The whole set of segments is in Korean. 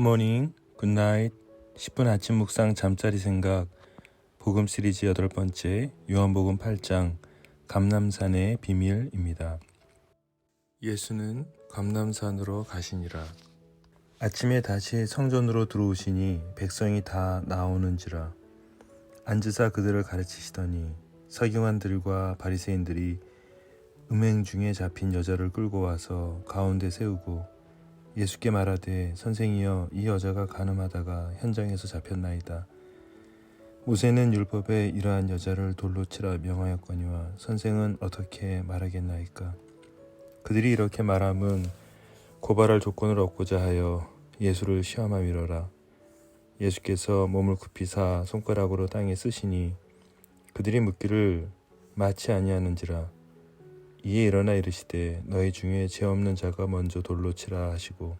굿모닝, 굿나잇, 10분 아침 묵상 잠자리 생각 복음 시리즈 여덟 번째 요한복음 8장 감남산의 비밀입니다. 예수는 감남산으로 가시니라. 아침에 다시 성전으로 들어오시니 백성이 다 나오는지라 앉으사 그들을 가르치시더니 서기관들과 바리새인들이 음행 중에 잡힌 여자를 끌고 와서 가운데 세우고 예수께 말하되 선생이여 이 여자가 가늠하다가 현장에서 잡혔나이다. 모세는 율법에 이러한 여자를 돌로 치라 명하였거니와 선생은 어떻게 말하겠나이까? 그들이 이렇게 말함은 고발할 조건을 얻고자 하여 예수를 시험함이로라. 예수께서 몸을 굽히사 손가락으로 땅에 쓰시니 그들이 묻기를 마치 아니하는지라. 이에 일어나 이르시되 너희 중에 죄 없는 자가 먼저 돌로 치라 하시고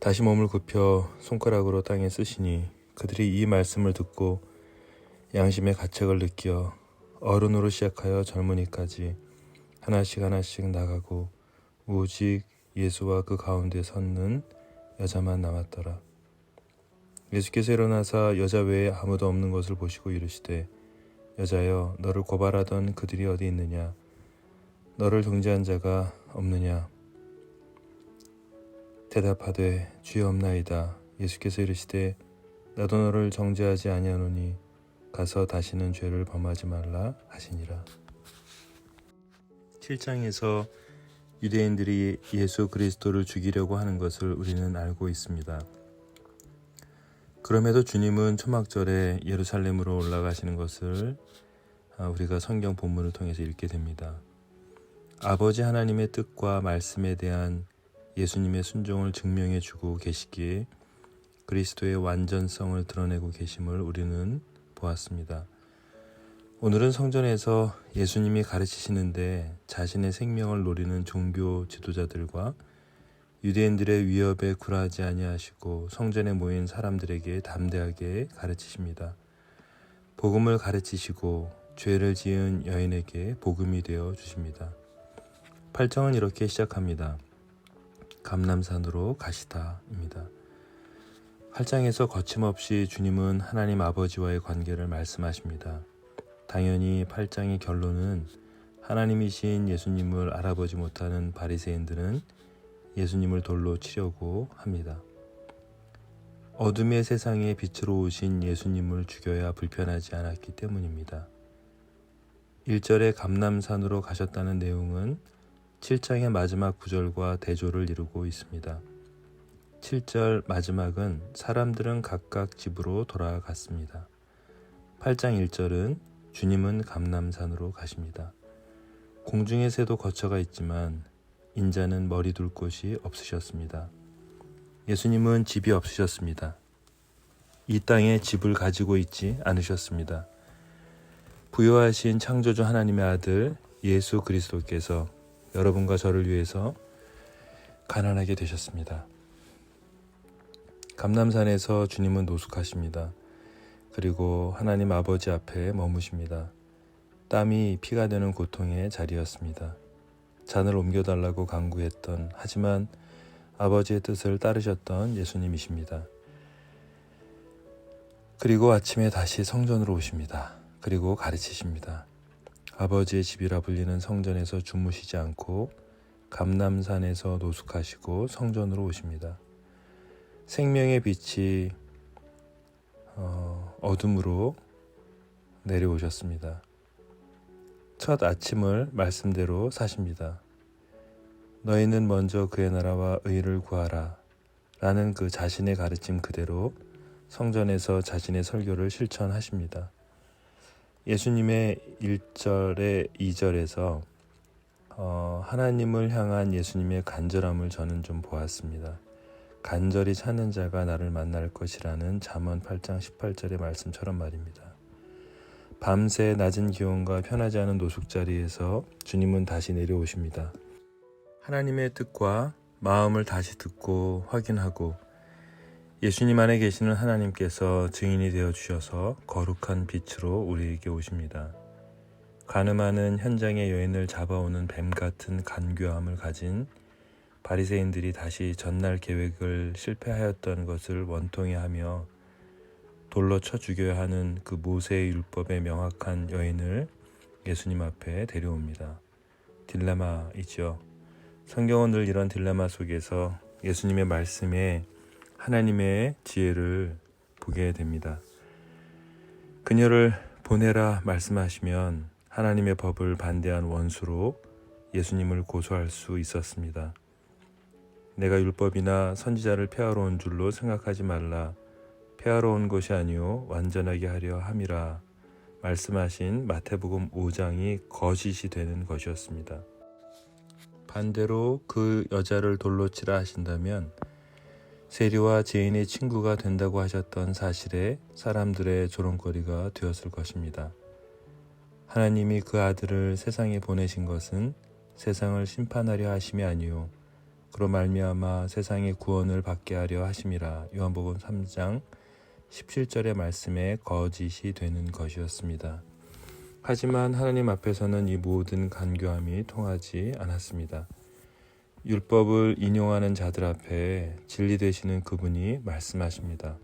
다시 몸을 굽혀 손가락으로 땅에 쓰시니 그들이 이 말씀을 듣고 양심의 가책을 느껴 어른으로 시작하여 젊은이까지 하나씩 하나씩 나가고 오직 예수와 그 가운데 섰는 여자만 남았더라. 예수께서 일어나사 여자 외에 아무도 없는 것을 보시고 이르시되 여자여 너를 고발하던 그들이 어디 있느냐? 너를 정죄한 자가 없느냐? 대답하되 주여 없나이다. 예수께서 이르시되 나도 너를 정죄하지 아니하노니 가서 다시는 죄를 범하지 말라 하시니라. 7장에서 유대인들이 예수 그리스도를 죽이려고 하는 것을 우리는 알고 있습니다. 그럼에도 주님은 초막절에 예루살렘으로 올라가시는 것을 아, 우리가 성경 본문을 통해서 읽게 됩니다. 아버지 하나님의 뜻과 말씀에 대한 예수님의 순종을 증명해 주고 계시기에 그리스도의 완전성을 드러내고 계심을 우리는 보았습니다. 오늘은 성전에서 예수님이 가르치시는데 자신의 생명을 노리는 종교 지도자들과 유대인들의 위협에 굴하지 아니하시고 성전에 모인 사람들에게 담대하게 가르치십니다. 복음을 가르치시고 죄를 지은 여인에게 복음이 되어 주십니다. 8장은 이렇게 시작합니다. 감남산으로 가시다입니다. 8장에서 거침없이 주님은 하나님 아버지와의 관계를 말씀하십니다. 당연히 8장의 결론은 하나님이신 예수님을 알아보지 못하는 바리새인들은 예수님을 돌로 치려고 합니다. 어둠의 세상에 빛으로 오신 예수님을 죽여야 불편하지 않았기 때문입니다. 1절에 감남산으로 가셨다는 내용은 7장의 마지막 구절과 대조를 이루고 있습니다. 7절 마지막은 사람들은 각각 집으로 돌아갔습니다. 8장 1절은 주님은 감남산으로 가십니다. 공중의 새도 거처가 있지만 인자는 머리 둘 곳이 없으셨습니다. 예수님은 집이 없으셨습니다. 이 땅에 집을 가지고 있지 않으셨습니다. 부여하신 창조주 하나님의 아들 예수 그리스도께서 여러분과 저를 위해서 가난하게 되셨습니다. 감남산에서 주님은 노숙하십니다. 그리고 하나님 아버지 앞에 머무십니다. 땀이 피가 되는 고통의 자리였습니다. 잔을 옮겨달라고 강구했던 하지만 아버지의 뜻을 따르셨던 예수님이십니다. 그리고 아침에 다시 성전으로 오십니다. 그리고 가르치십니다. 아버지의 집이라 불리는 성전에서 주무시지 않고 감남산에서 노숙하시고 성전으로 오십니다. 생명의 빛이 어, 어둠으로 내려오셨습니다. 첫 아침을 말씀대로 사십니다. 너희는 먼저 그의 나라와 의를 구하라. 라는 그 자신의 가르침 그대로 성전에서 자신의 설교를 실천하십니다. 예수님의 1절에 2절에서 어, 하나님을 향한 예수님의 간절함을 저는 좀 보았습니다. 간절히 찾는 자가 나를 만날 것이라는 잠언 8장 18절의 말씀처럼 말입니다. 밤새 낮은 기온과 편하지 않은 노숙 자리에서 주님은 다시 내려오십니다. 하나님의 뜻과 마음을 다시 듣고 확인하고 예수님 안에 계시는 하나님께서 증인이 되어 주셔서 거룩한 빛으로 우리에게 오십니다. 가늠하는 현장의 여인을 잡아오는 뱀 같은 간교함을 가진 바리새인들이 다시 전날 계획을 실패하였던 것을 원통해 하며 돌로 쳐 죽여야 하는 그 모세의 율법의 명확한 여인을 예수님 앞에 데려옵니다. 딜레마이죠. 성경은 늘 이런 딜레마 속에서 예수님의 말씀에 하나님의 지혜를 보게 됩니다. 그녀를 보내라 말씀하시면 하나님의 법을 반대한 원수로 예수님을 고소할 수 있었습니다. 내가 율법이나 선지자를 폐하러 온 줄로 생각하지 말라. 폐하러 온 것이 아니요 완전하게 하려 함이라 말씀하신 마태복음 5장이 거짓이 되는 것이었습니다. 반대로 그 여자를 돌로 치라 하신다면 세리와 죄인의 친구가 된다고 하셨던 사실에 사람들의 조롱거리가 되었을 것입니다. 하나님이 그 아들을 세상에 보내신 것은 세상을 심판하려 하심이 아니요 그로 말미암아 세상의 구원을 받게 하려 하심이라 요한복음 3장 17절의 말씀에 거짓이 되는 것이었습니다. 하지만 하나님 앞에서는 이 모든 간교함이 통하지 않았습니다. 율법을 인용하는 자들 앞에 진리 되시는 그분이 말씀하십니다.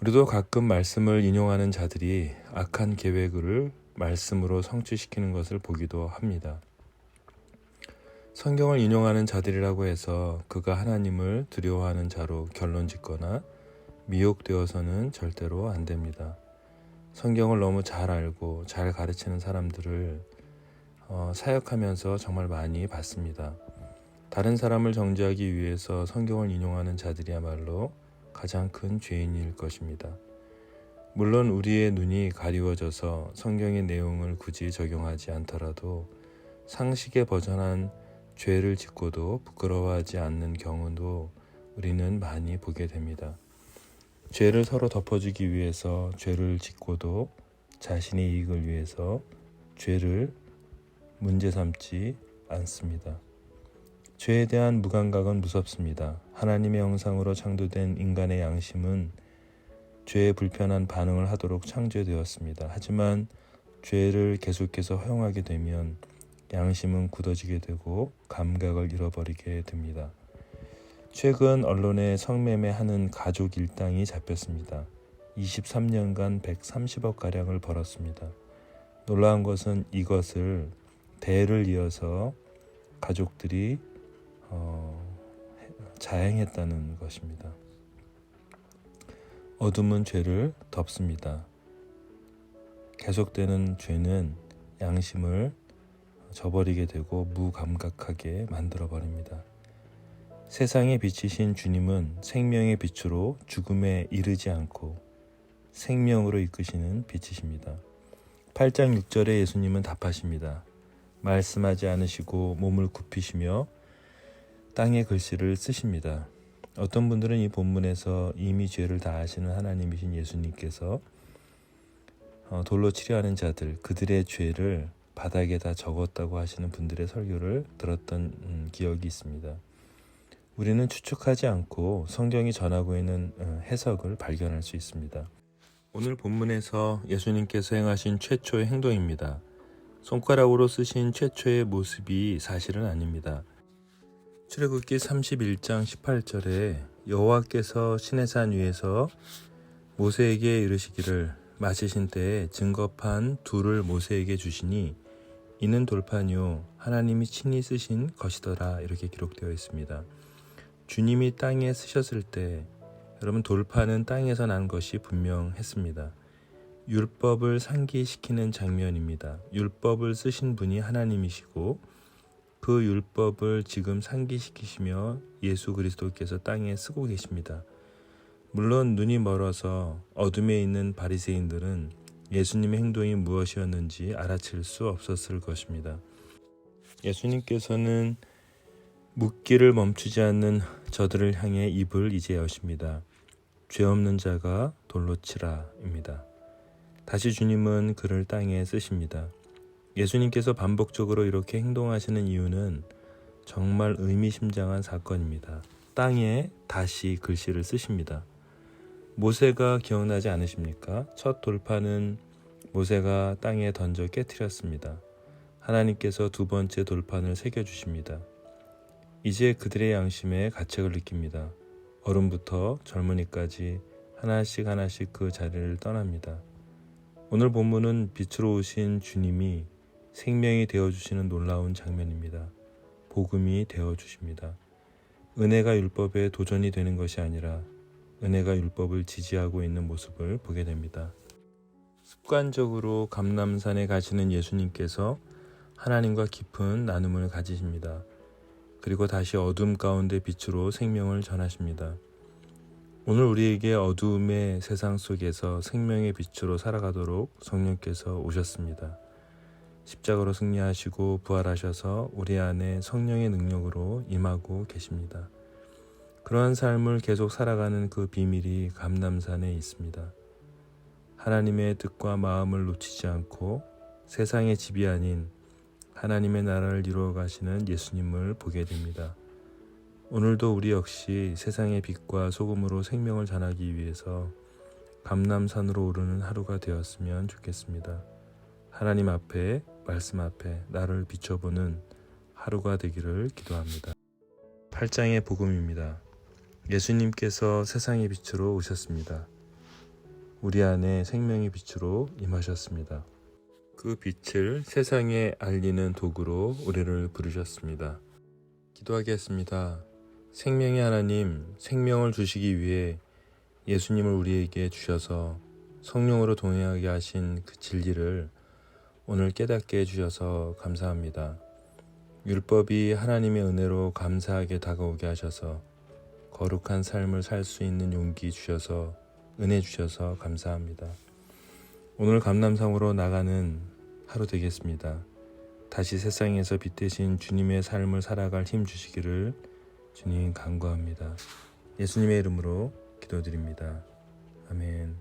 우리도 가끔 말씀을 인용하는 자들이 악한 계획을 말씀으로 성취시키는 것을 보기도 합니다. 성경을 인용하는 자들이라고 해서 그가 하나님을 두려워하는 자로 결론 짓거나 미혹되어서는 절대로 안 됩니다. 성경을 너무 잘 알고 잘 가르치는 사람들을 어, 사역하면서 정말 많이 봤습니다. 다른 사람을 정죄하기 위해서 성경을 인용하는 자들이야말로 가장 큰 죄인일 것입니다. 물론 우리의 눈이 가리워져서 성경의 내용을 굳이 적용하지 않더라도 상식에 벗어난 죄를 짓고도 부끄러워하지 않는 경우도 우리는 많이 보게 됩니다. 죄를 서로 덮어주기 위해서 죄를 짓고도 자신의 이익을 위해서 죄를 문제 삼지 않습니다. 죄에 대한 무감각은 무섭습니다. 하나님의 형상으로 창조된 인간의 양심은 죄에 불편한 반응을 하도록 창조되었습니다. 하지만 죄를 계속해서 허용하게 되면 양심은 굳어지게 되고 감각을 잃어버리게 됩니다. 최근 언론에 성매매하는 가족 일당이 잡혔습니다. 23년간 130억 가량을 벌었습니다. 놀라운 것은 이것을 대를 이어서 가족들이 어, 자행했다는 것입니다. 어둠은 죄를 덮습니다. 계속되는 죄는 양심을 저버리게 되고 무감각하게 만들어 버립니다. 세상에 비치신 주님은 생명의 빛으로 죽음에 이르지 않고 생명으로 이끄시는 빛이십니다. 8장 6절에 예수님은 답하십니다. 말씀하지 않으시고 몸을 굽히시며 땅의 글씨를 쓰십니다. 어떤 분들은 이 본문에서 이미 죄를 다 아시는 하나님이신 예수님께서 어, 돌로 치료하는 자들 그들의 죄를 바닥에다 적었다고 하시는 분들의 설교를 들었던 음, 기억이 있습니다. 우리는 추측하지 않고 성경이 전하고 있는 어, 해석을 발견할 수 있습니다. 오늘 본문에서 예수님께서 행하신 최초의 행동입니다. 손가락으로 쓰신 최초의 모습이 사실은 아닙니다. 출애굽기 31장 18절에 여호와께서 시내산 위에서 모세에게 이르시기를 마치신 때에 증거판 둘을 모세에게 주시니 이는 돌판이요 하나님이 친히 쓰신 것이더라 이렇게 기록되어 있습니다. 주님이 땅에 쓰셨을 때 여러분 돌파는 땅에서 난 것이 분명했습니다. 율법을 상기시키는 장면입니다. 율법을 쓰신 분이 하나님이시고 그 율법을 지금 상기시키시며 예수 그리스도께서 땅에 쓰고 계십니다. 물론 눈이 멀어서 어둠에 있는 바리새인들은 예수님의 행동이 무엇이었는지 알아챌 수 없었을 것입니다. 예수님께서는 묻기를 멈추지 않는 저들을 향해 입을 이제 여십니다. 죄 없는 자가 돌로 치라입니다. 다시 주님은 그를 땅에 쓰십니다. 예수님께서 반복적으로 이렇게 행동하시는 이유는 정말 의미심장한 사건입니다. 땅에 다시 글씨를 쓰십니다. 모세가 기억나지 않으십니까? 첫 돌파는 모세가 땅에 던져 깨뜨렸습니다. 하나님께서 두 번째 돌판을 새겨주십니다. 이제 그들의 양심에 가책을 느낍니다. 어른부터 젊은이까지 하나씩 하나씩 그 자리를 떠납니다. 오늘 본문은 빛으로 오신 주님이 생명이 되어 주시는 놀라운 장면입니다. 복음이 되어 주십니다. 은혜가 율법에 도전이 되는 것이 아니라 은혜가 율법을 지지하고 있는 모습을 보게 됩니다. 습관적으로 감남산에 가시는 예수님께서 하나님과 깊은 나눔을 가지십니다. 그리고 다시 어둠 가운데 빛으로 생명을 전하십니다. 오늘 우리에게 어두움의 세상 속에서 생명의 빛으로 살아가도록 성령께서 오셨습니다. 십자가로 승리하시고 부활하셔서 우리 안에 성령의 능력으로 임하고 계십니다. 그러한 삶을 계속 살아가는 그 비밀이 감남산에 있습니다. 하나님의 뜻과 마음을 놓치지 않고 세상의 집이 아닌 하나님의 나라를 이루어 가시는 예수님을 보게 됩니다. 오늘도 우리 역시 세상의 빛과 소금으로 생명을 전하기 위해서 감남산으로 오르는 하루가 되었으면 좋겠습니다. 하나님 앞에 말씀 앞에 나를 비춰보는 하루가 되기를 기도합니다. 8장의 복음입니다. 예수님께서 세상의 빛으로 오셨습니다. 우리 안에 생명의 빛으로 임하셨습니다. 그 빛을 세상에 알리는 도구로 우리를 부르셨습니다. 기도하겠습니다. 생명의 하나님, 생명을 주시기 위해 예수님을 우리에게 주셔서 성령으로 동행하게 하신 그 진리를 오늘 깨닫게 해주셔서 감사합니다. 율법이 하나님의 은혜로 감사하게 다가오게 하셔서 거룩한 삶을 살 수 있는 용기 주셔서 은혜 주셔서 감사합니다. 오늘 감남상으로 나가는 하루 되겠습니다. 다시 세상에서 빛 대신 주님의 삶을 살아갈 힘 주시기를 주님 간구합니다. 예수님의 이름으로 기도드립니다. 아멘.